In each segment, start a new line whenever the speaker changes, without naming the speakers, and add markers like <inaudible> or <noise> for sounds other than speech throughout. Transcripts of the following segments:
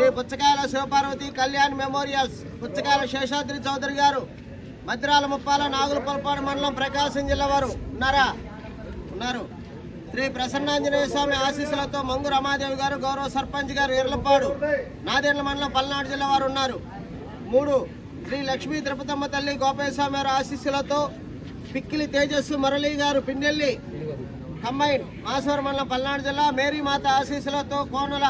Shri Puchakayala Sivaparvathi Kalyan memorials Puchakayala Seshadri Chowdary గారు మద్రాల ముప్పాల నాగుల పొలపాడు మండలం ప్రకాశం జిల్లా వారు ఉన్నారా? ఉన్నారు. శ్రీ ప్రసన్నాంజనేయ స్వామి ఆశీస్సులతో మంగు రమాదేవి గారు గౌరవ సర్పంచ్ గారు ఎర్లపాడు నాదేళ్ళ మండలం పల్నాడు జిల్లా వారు ఉన్నారు. మూడు శ్రీ లక్ష్మీ తిరుపతమ్మ తల్లి గోపాల గారు వారి ఆశీస్సులతో పిక్కిలి తేజస్సు మురళి గారు పిన్నెల్లి కంబైన్ మాసవరం మండలం పల్నాడు జిల్లా మేరీ మాత ఆశీస్సులతో Konala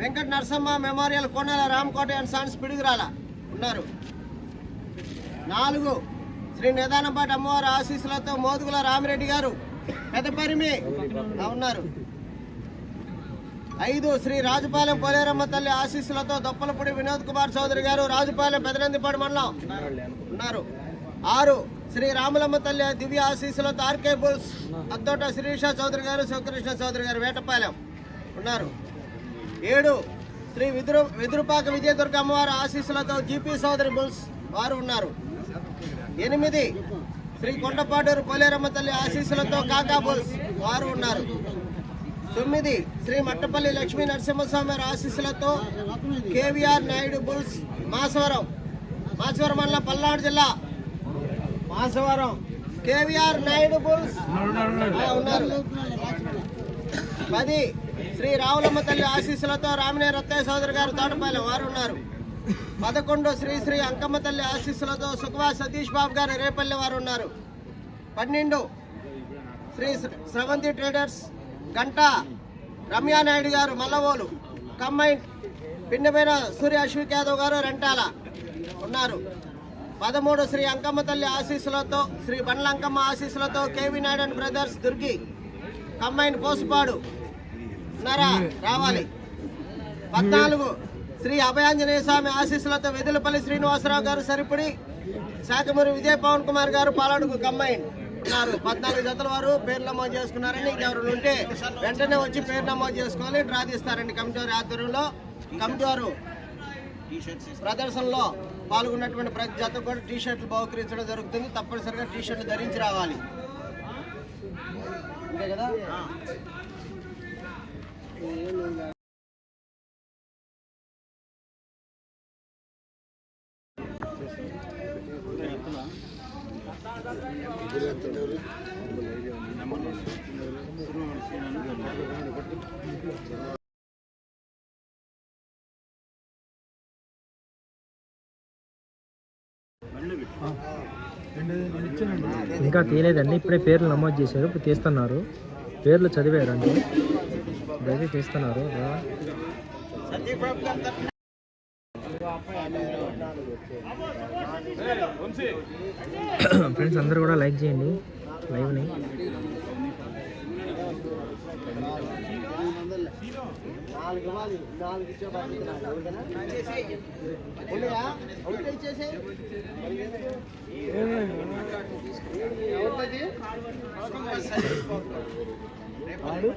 Venkata Narasamma memorial Konala Ramakota and sons Piduguralla ఉన్నారు. నాలుగు శ్రీ నిదానంపాటి అమ్మవారి ఆశీస్సులతో మోదుగుల రామిరెడ్డి గారు పెదపరిమి ఉన్నారు. ఐదు శ్రీ రాజుపాలెం పోలేరమ్మ తల్లి ఆశీస్సులతో దొప్పలపూడి వినోద్ కుమార్ చౌదరి గారు రాజుపాలెం పెదనందిపాడు మండలం ఉన్నారు. ఆరు శ్రీ రాములమ్మ తల్లి దివ్య ఆశీస్సులతో ఆర్కే బుల్స్ అద్దోట శ్రీష చౌదరి గారు శివకృష్ణ చౌదరి గారు వేటపాలెం ఉన్నారు. ఏడు. శ్రీ విదురు విదురుపాక విజయదుర్గ అమ్మవారి ఆశీస్సులతో జీపీ చౌదరి బుల్స్ వారు ఉన్నారు. ఎనిమిది. శ్రీ కొండపాటూరు పోలేరమ్మ తల్లి ఆశీస్సులతో కాకా బుల్స్ వారు ఉన్నారు. తొమ్మిది. శ్రీ మట్టపల్లి లక్ష్మీ నరసింహస్వామి వారి ఆశీస్సులతో కేవీఆర్ నాయుడు బుల్స్ మాసవరం. మాసవరం మండలం పల్నాడు జిల్లా. మాసవరం. కేవీఆర్ నాయుడు బుల్స్ ఉన్నారు. పది. శ్రీ రావులమ్మ తల్లి ఆశీస్సులతో రామినే రత్తయ్య సోదరు గారు తోటపల్లి వారు ఉన్నారు. పదకొండు శ్రీ శ్రీ అంకమ్మ తల్లి ఆశీస్సులతో సుఖవా సతీష్ బాబు గారు రేపల్లి వారు ఉన్నారు. పన్నెండు శ్రీ స్రవంతి ట్రేడర్స్ గంట రమ్యానాయుడు గారు మల్లవోలు కంబైన్ పిన్నమైన సూర్య అశ్విక్ యాదవ్ గారు రెంటాల ఉన్నారు. పదమూడు శ్రీ అంకమ్మ తల్లి ఆశీస్సులతో శ్రీ బండ్ల అంకమ్మ ఆశీస్సులతో KV Naidu and brothers Durgi combine Posupadu ఉన్నారా రావాలి. పద్నాలుగు శ్రీ అభయాంజనేయ స్వామి ఆశీస్సులతో వెదులపల్లి శ్రీనివాసరావు గారు సరిపడి శాఖమూరి విజయ్ పవన్ కుమార్ గారు పాలాడుకు కంబైన్ ఉన్నారు. పద్నాలుగు జతల వారు పేరు నమోదు చేసుకున్నారని ఇంకెవరు ఉంటే వెంటనే వచ్చి పేరు నమోదు చేసుకోవాలి. డ్రా తీస్తారండి కమిటీ వారి ఆధ్వర్యంలో. కమిటీ వారు ప్రదర్శనలో పాల్గొన్నటువంటి ప్రతి జత కూడా టీ షర్ట్లు బహుకరించడం జరుగుతుంది. తప్పనిసరిగా టీ షర్ట్లు ధరించి రావాలి. అంతే కదా?
ఇంకా తీయలేదండి. ఇప్పుడే పేర్లు నమోదు చేశారు. ఇప్పుడు తీస్తున్నారు. పేర్లు చదివారండి. అంటే చేస్తున్నారు. తీస్తున్నారు ఫ్రెండ్స్ <coughs> అందరూ కూడా లైక్ చేయండి. లైవ్ని
ఇచ్చేసేయ్. ఎవరిది?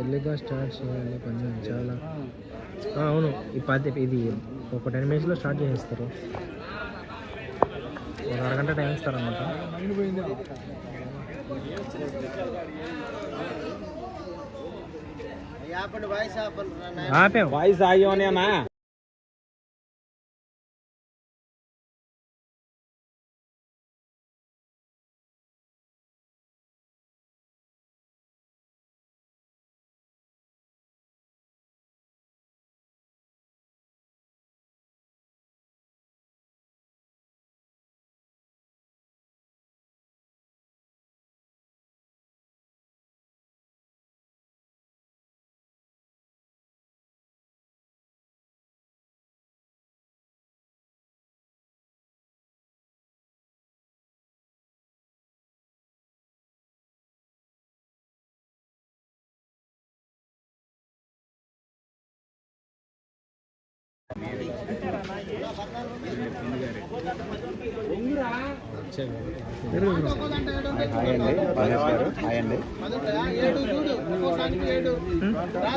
ఎర్లీగా స్టార్ట్ చేయాలి కొంచెం చాలా. అవును ఈ పది ఇది ఒక టెన్ మినిట్స్లో స్టార్ట్ చేసేస్తారు. ఒక అరగంట టైం ఇస్తారు
હા
પે વાઇસ આવ્યો ને ના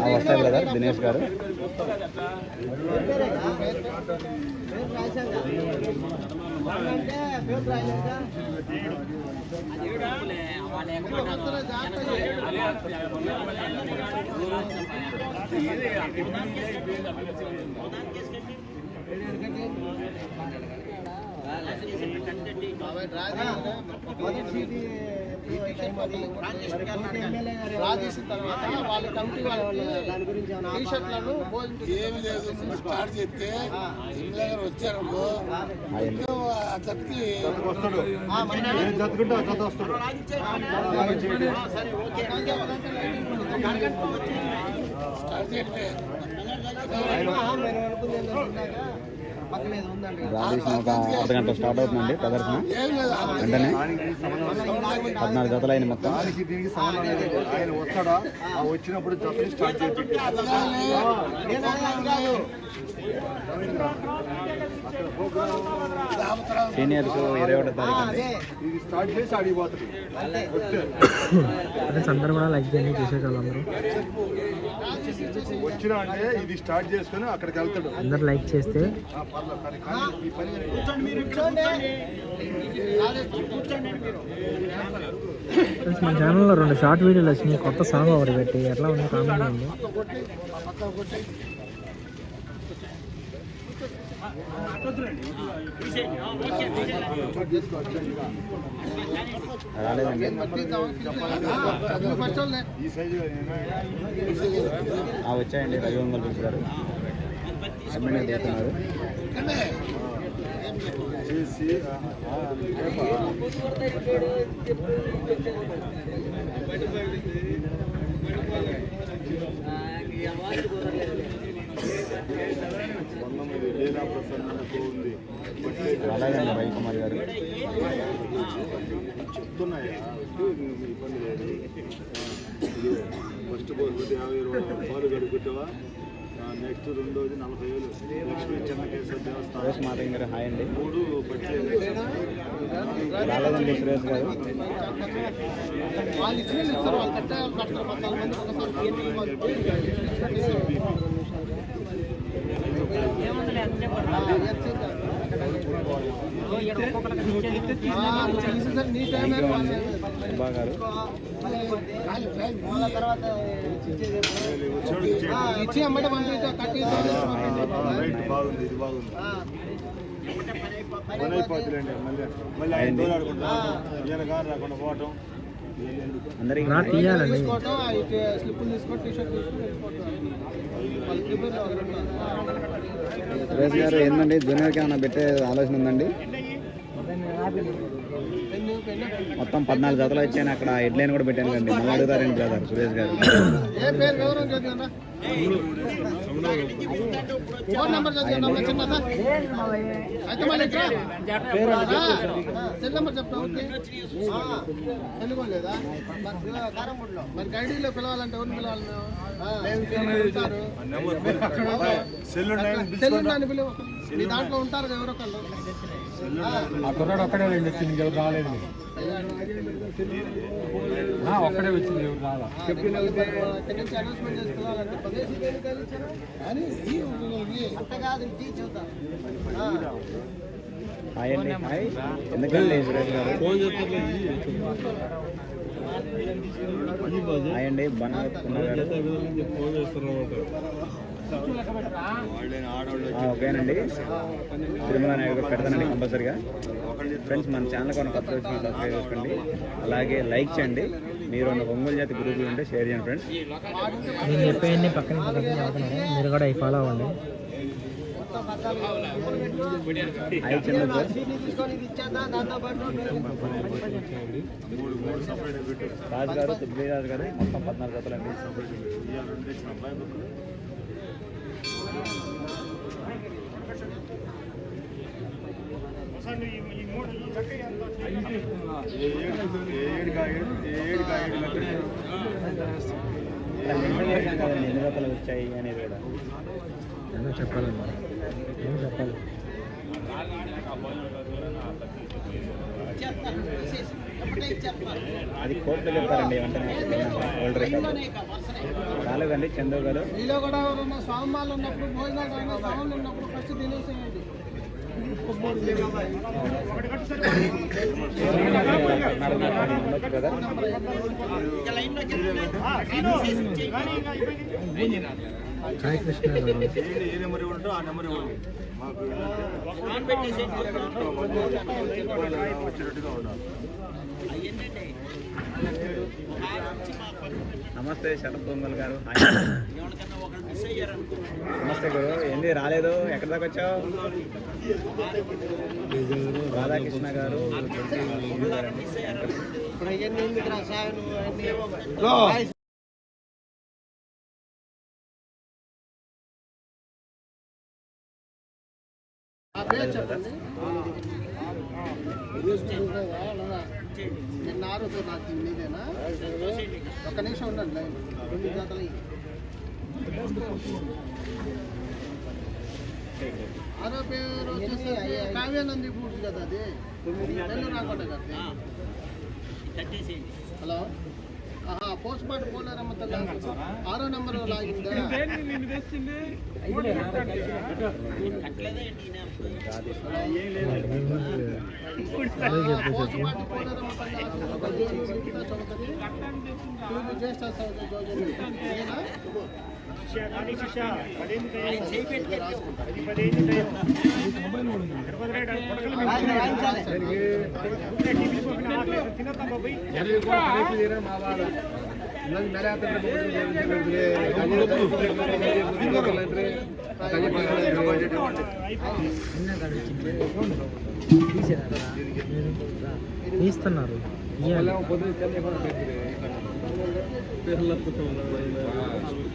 వస్తాయి బ్రదర్ దినేష్ గారు
పేరేగా? రాజేసిన తర్వాత వాళ్ళ కమిటీ వాళ్ళకి దాని
ఏమి లేదు స్టార్ట్ చేస్తే ఎమ్మెల్యే దగ్గర వచ్చారనుకో అతనికి
ఆ, మన-
స్టార్ట్ చేయండి
ఆ,
ఒక అర్ధ గంట స్టార్ట్ అవుతుందండి ప్రదర్శన. వెంటనే పద్నాలుగు జతలు అయింది మొత్తం.
వచ్చినప్పుడు స్టార్ట్
సీనియర్స్ ఇరవై ఒకటో తారీఖు
అదే
ఇది
అందరూ కూడా లైక్ చేయండి చూసేటోళ్ళు అందరూ.
వచ్చినా అంటే ఇది స్టార్ట్ చేసుకొని అక్కడికి వెళ్తాడు.
అందరు లైక్ చేస్తే. మన ఛానల్లో రెండు షార్ట్ వీడియోలు వచ్చినాయి. కొత్త సాంగ్ ఒకటి పెట్టి. ఎట్లా ఉంది కామెంట్ చేయండి
రాలేదండి
ఈ సైజు
ఆ వచ్చాయండి రవి వంగల్ ప్రిన్స్ గారు. అడ్మిన్ దిగుతున్నారు
చేసి ఆ, ఆ, రేపా? ఉంది
కుమార్ గారు
చెప్తున్నాయా ఇబ్బంది లేదు ఫస్ట్ బోర్ యాభై రూపాయలు గడుపుతావా నెక్స్ట్ రెండోది నలభై వేలు లక్ష్మీ చెన్నకేశ్వర దేవస్థానం
హాయ్ అండి
మూడు బట్టి
రాలేదండి సురేష్ గారు
వాళ్ళు ఇచ్చిన వాళ్ళు పద్నాలుగు మంది ఒకసారి నీ టైం
సుబ్బా గారు
వాళ్ళ తర్వాత ఇచ్చి అమ్మటే కట్టి
బాగుంది ఇది బాగుంది పని అయిపోతుందండి మళ్ళీ మళ్ళీ ఆయన. దూరాడుకుంటా ఈయన రాకుండా పోవటం
తీయాలండి
స్లిప్పులు తీసుకొని టీ షర్ట్ తీసుకొని
సురేష్ గారు ఏందండి? జూనియర్కి ఏమైనా పెట్టే ఆలోచన ఉందండి? మొత్తం పద్నాలుగు జతలు వచ్చాయని అక్కడ హెడ్లైన్ కూడా పెట్టాను కండి మళ్ళీ అడుగుతారండి బ్రదర్ సురేష్ గారు.
ఫోన్ నెంబర్ చిన్న అయితే మళ్ళీ సెల్ నెంబర్ చెప్తా ఓకే. తెలుగులేదా మరి గైడీలో పిలవాలంటే ఎవరిని పిలవాలి.
సెల్
ఉన్నాయని పిలువు మీ దాంట్లో ఉంటారు ఎవరో ఒకళ్ళు.
ఆ కుర్రాడు ఒక్కడే వచ్చింది ఎవరు రాలేదు. ఒక్కడే వచ్చింది ఎవరు రాలా.
ఇక్కడి నుంచి అనౌన్స్మెంట్ చేసి
ఓకేనండి. తిరుమల నాయుడు పెడతానండి కంపల్సరిగా. ఫ్రెండ్స్ మన ఛానల్ కొన్ని కొత్త వచ్చిన సబ్స్క్రైబ్ చేసుకోండి. అలాగే లైక్ చేయండి. మీరు ఉన్న ఒంగోలు జాతి గ్రూపులు ఉంటే షేర్ చేయండి ఫ్రెండ్స్
నేను చెప్పేయండి పక్కన మీరు కూడా అవి ఫాలో అవ్వండి.
పాటు
రాజు గారు రాజు గారు మొత్తం పద్నాలుగు జతలు అండి ఎన్ని జతలు వచ్చాయి అనేది కూడా
ఏమో చెప్పాలండి ఏమో చెప్పాలి
అది కోర్టులో వరల్డ్ రికార్డు రాలేదండి చందు గారు
మీలో కూడా ఎవరన్నా స్వామి వాళ్ళు ఉన్నప్పుడు భోజనాలు అయినా స్వాములు ఉన్నప్పుడు ఫస్ట్ తినేసేయండి
కృష్ణ.
ఏ నెంబర్ ఇవ్వండి ఆ నెంబర్ ఇవ్వండి మాకు వచ్చినట్టుగా ఉండాలి
నమస్తే శరత్ పొంగల్ గారు. నమస్తే గురు. ఏంది రాలేదు? ఎక్కడి దాకా వచ్చావు? రాధాకృష్ణ గారు. జడ్జి వీరు గారండి.
ఇప్పుడు అవన్నీ ఎందుకు రా సార్ నువ్వు అవన్నీ ఆ పేరు చెప్పండి నిన్న ఆరోగ్యం నాకు మీదేనా ఒక్క నిమిషం ఉండండి లైన్. రెండు జతలు. ఆరో పేరు వచ్చేసరికి కావ్యానంది ఫుడ్స్ కదా అది? నెల్లూరు కదా హలో? పోస్ట్ మార్టం పోలేరమ్మ ఆరో నెంబర్ లాగిందా పోస్ట్ మార్టం పోలేరమ్మ తల్లి ఆశీస్సులతో జీవిత చౌదరి తూర్పు జ్యేష్ఠ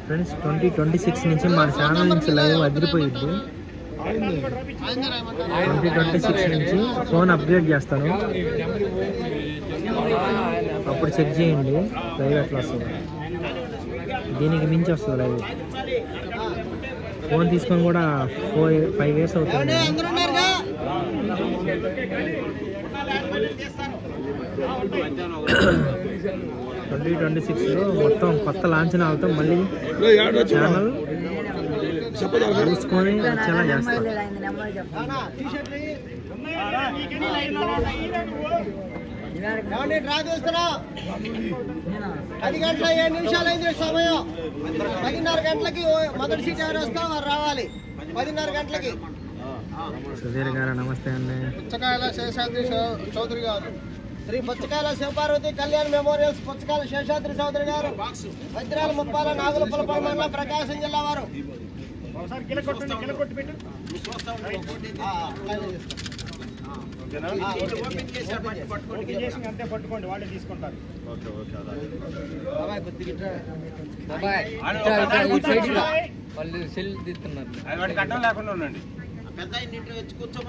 ఫ్రెండ్స్ ట్వంటీ ట్వంటీ సిక్స్ నుంచి మన ఛానల్ నుంచి లైవ్ అదిరిపోయింది ట్వంటీ ట్వంటీ సిక్స్ నుంచి ఫోన్ అప్గ్రేడ్ చేస్తాను. అప్పుడు చెక్ చేయండి లైవ్ ఎట్లా వస్తుంది దీనికి మించి వస్తుంది లైవ్ ఫోన్ తీసుకొని కూడా ఫోర్ ఫైవ్ ఇయర్స్ అవుతుంది. ట్వంటీ ట్వంటీ సిక్స్లో మొత్తం కొత్త లాంఛనాలతో మళ్ళీ ఛానల్ చూసుకొని వచ్చేలా చేస్తాం.
పది గంటల ఏడు నిమిషాలు అయింది సమయం. పదిన్నర గంటలకి మొదటి సీట్ ఎవరు వస్తా వారు రావాలి. పదిన్నర గంటలకి.
సుధీర్ గారు నమస్తే అండి.
పుచ్చకాయల శేషాద్రి చౌదరి గారు. శ్రీ పుచ్చకాయల శివపార్వతి కళ్యాణ్ మెమోరియల్స్ పుచ్చకాయల శేషాద్రి చౌదరి గారు. వజ్రాల ముప్పాల నాగుల పులపల మండలం ప్రకాశం జిల్లా వారు. చేసి పట్టుకోండి.
ఓకే ఓకే అలాగే.
బాబాయ్ కొద్దిగా ఇట్రా.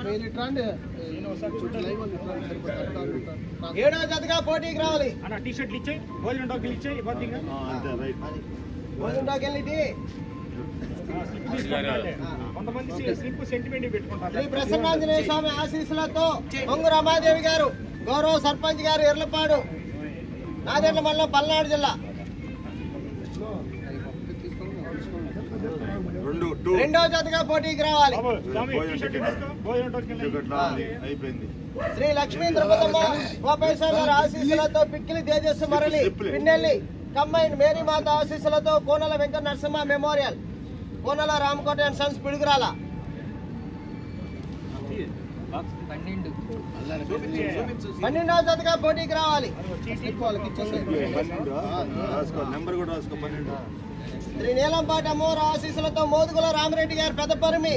మీరు ఇట్రా అండి. లైవ్ ఉంది, ఇట్రా అండి, సరిపోతుంది. ఏడో జతగా పోటీకి రావాలి.
ఆ, అంతే రైట్.
భోజనంలోకి వెళ్ళి శ్రీ ప్రసన్నాంజనేయ స్వామి ఆశీస్సులతో పొంగు రమాదేవి గారు గౌరవ సర్పంచ్ గారు ఎర్లపాడు నాదెండ్ల మండలం పల్నాడు జిల్లా.
రెండు
జతగా పోటీకి రావాలి. శ్రీ లక్ష్మీ ద్రౌపదమ్మ గోపేశ్వర గారి ఆశీస్సులతో పిక్కిలి తేజస్సు మరలి పిన్నెల్లి కంబైన్ మేరీ మాత ఆశీస్సులతో Konala Venkata Narasimha memorial. Konala Ramakota and sons Piduguralla. పన్నెండవ జతగా పోటీకి రావాలి.
పన్నెండు. రాసుకో నెంబర్ కూడా రాసుకో పన్నెండు.
శ్రీ నీలంపాటి అమ్మవారి ఆశీస్సులతో మోదుగుల రామరెడ్డి గారి పెద్ద పరిమి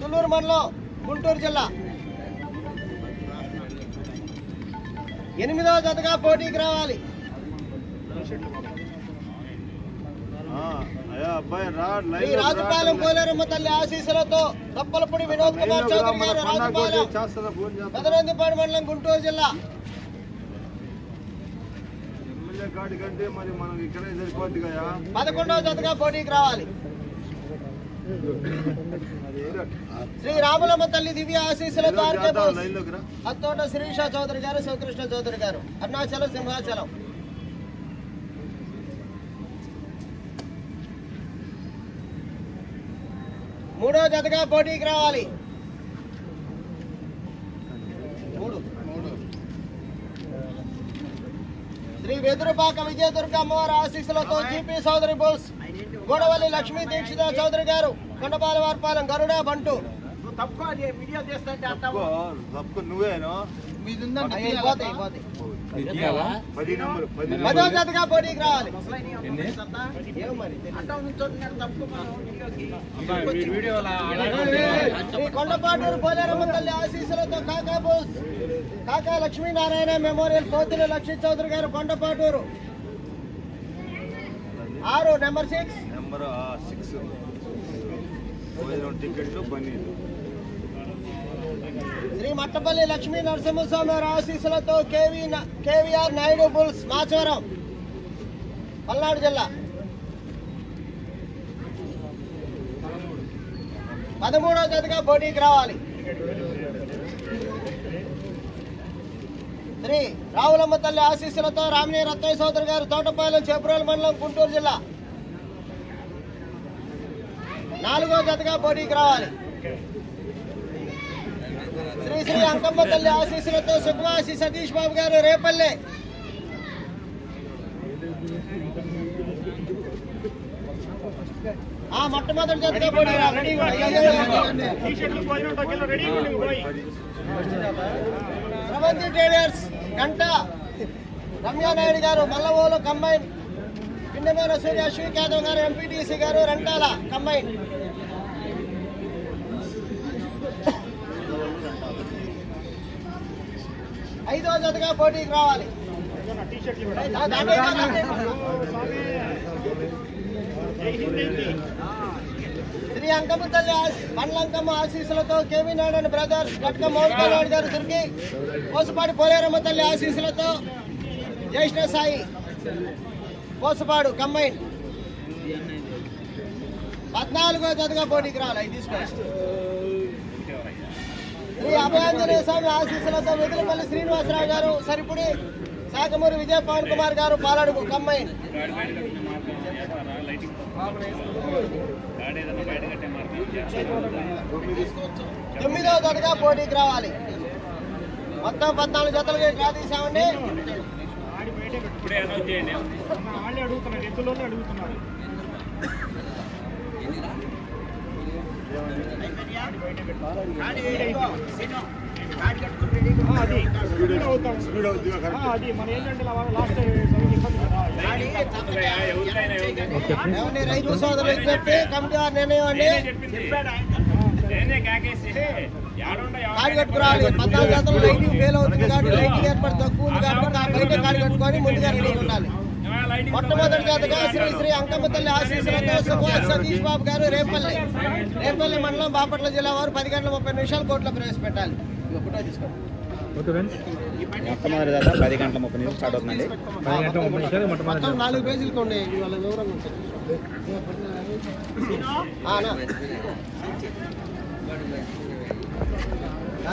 తుళ్ళూరు మండలం గుంటూరు జిల్లా. ఎనిమిదవ జతగా పోటీకి రావాలి.
ఆ, అయ్యా అబ్బాయి రా
శ్రీ
లైవ్
రాజుపాలెం కోలేరమ్మ తల్లి ఆశీస్సులతో దప్పలపూడి వినోద్ కుమార్ చౌదరి గారు రాజుపాలెం పెదనందిపాడు మండలం గుంటూరు జిల్లా. పదకొండవ జతగా పోటీకి రావాలి. శ్రీ రాములమ్మ తల్లి దివ్య ఆశీస్సులతో అత్తోట శిరీష చౌదరి గారు శివకృష్ణ చౌదరి గారు అరుణాచలం సింహాచలం. మూడో జతగా పోటీకి రావాలి. శ్రీ వెదురుపాక విజయదుర్గ అమ్మవారి ఆశీస్సులతో జీపీ చౌదరి బోస్ గోడవల్లి లక్ష్మీ దీక్షిత చౌదరి గారు కొండపాల వార్పాలెం గరుడ బంటు.
పది
జతగా పోటీకి రావాలి. కొండపాటూరు పోలేరమ్మ తల్లి ఆశీస్సులతో కాకా బోస్ కాకా లక్ష్మీనారాయణ మెమోరియల్ పోతుల లక్ష్మీ చౌదరి గారు కొండపాటూరు. ఆరు నెంబర్ సిక్స్
నెంబర్ సిక్స్ టికెట్లు
శ్రీ మట్టపల్లి లక్ష్మీ నరసింహస్వామి వారి ఆశీస్సులతో KV KVR Naidu bulls Machavaram Palnadu జిల్లా. పదమూడవ జతగా పోటీకి రావాలి. శ్రీ రావులమ్మ తల్లి ఆశీస్సులతో రామిని రత్నయ్య సోదరు గారు తోటపాలెం చేపురోలు మండలం గుంటూరు జిల్లా. నాలుగో జతగా పోటీకి రావాలి. శ్రీ శ్రీ అంకమ్మ తల్లి ఆశీస్సులతో సుఖవాసి సతీష్ బాబు గారు రేపల్లె. ఆ మొట్టమొదటి ఉండు. స్రవంతి traders Ganta. Ramyanaidu garu Mallavolu combine. Pindamera Surya Ashwik Yadav garu MPTC garu Rentala combine. ఐదో జతగా పోటీకి రావాలి. దాటే. శ్రీ అంకమ్మ తల్లి ఆశ- బండ్లంకమ్మ ఆశీస్సులతో KV Naidu and brothers Katka Mowlika Naidu garu Durgi పోసపాడు Poleramma తల్లి ఆశీస్సులతో జైష్ణ సాయి. పోసపాడు కంబైన్. పద్నాలుగో చదువుగా పోటీకి రావాలి అవి శ్రీ అభయాంజనేయ స్వామి ఆశీస్సులతో వెదులపల్లి శ్రీనివాసరావు గారు సరిపుడి శాఖమూరి విజయ పవన్ కుమార్ గారు పాలడుగు కంబైన్ తొమ్మిదో జతగా పోటీకి రావాలి. మొత్తం పద్నాలుగు జతలుగా డ్రా తీసామండి
స్పీడ్ అవుతుంది కరెక్ట్
ఓకే ఫ్రెండ్స్
ఏమండి రైతు సోదరులు విజ్ఞప్తి కమిటీ వారి నిర్ణయం అండి కాడి కట్టుకురావాలి పద్నాలుగు శాతం లైటింగ్ ఫెయిల్ అవుతుంది కాబట్టి లైటింగ్ ఏర్పాటు తక్కువ ఉంది కాబట్టి ఆ బయట కాడి కట్టుకొని ముందుగా రెడీ ఉండాలి మొట్టమొదటి జాతగా శ్రీ శ్రీ అంకమ్మ తల్లి ఆశీస్సులతో సుభాష్ సతీష్ బాబు గారు రేపల్లి రేపల్లి మండలం బాపట్ల జిల్లా వారు పది గంటల ముప్పై నిమిషాలు కోర్టులో ప్రవేశపెట్టాలి
ఓకే ఫ్రెండ్స్.
మొట్టమొదటి దాకా పది గంటల ముప్పై నిమిషాలు స్టార్ట్ అవుతుందండి.
పది గంటల ముప్పై నిమిషాలు మొట్టమొదటి
మొత్తం నాలుగు ఉంటుంది ఆ, అన్న.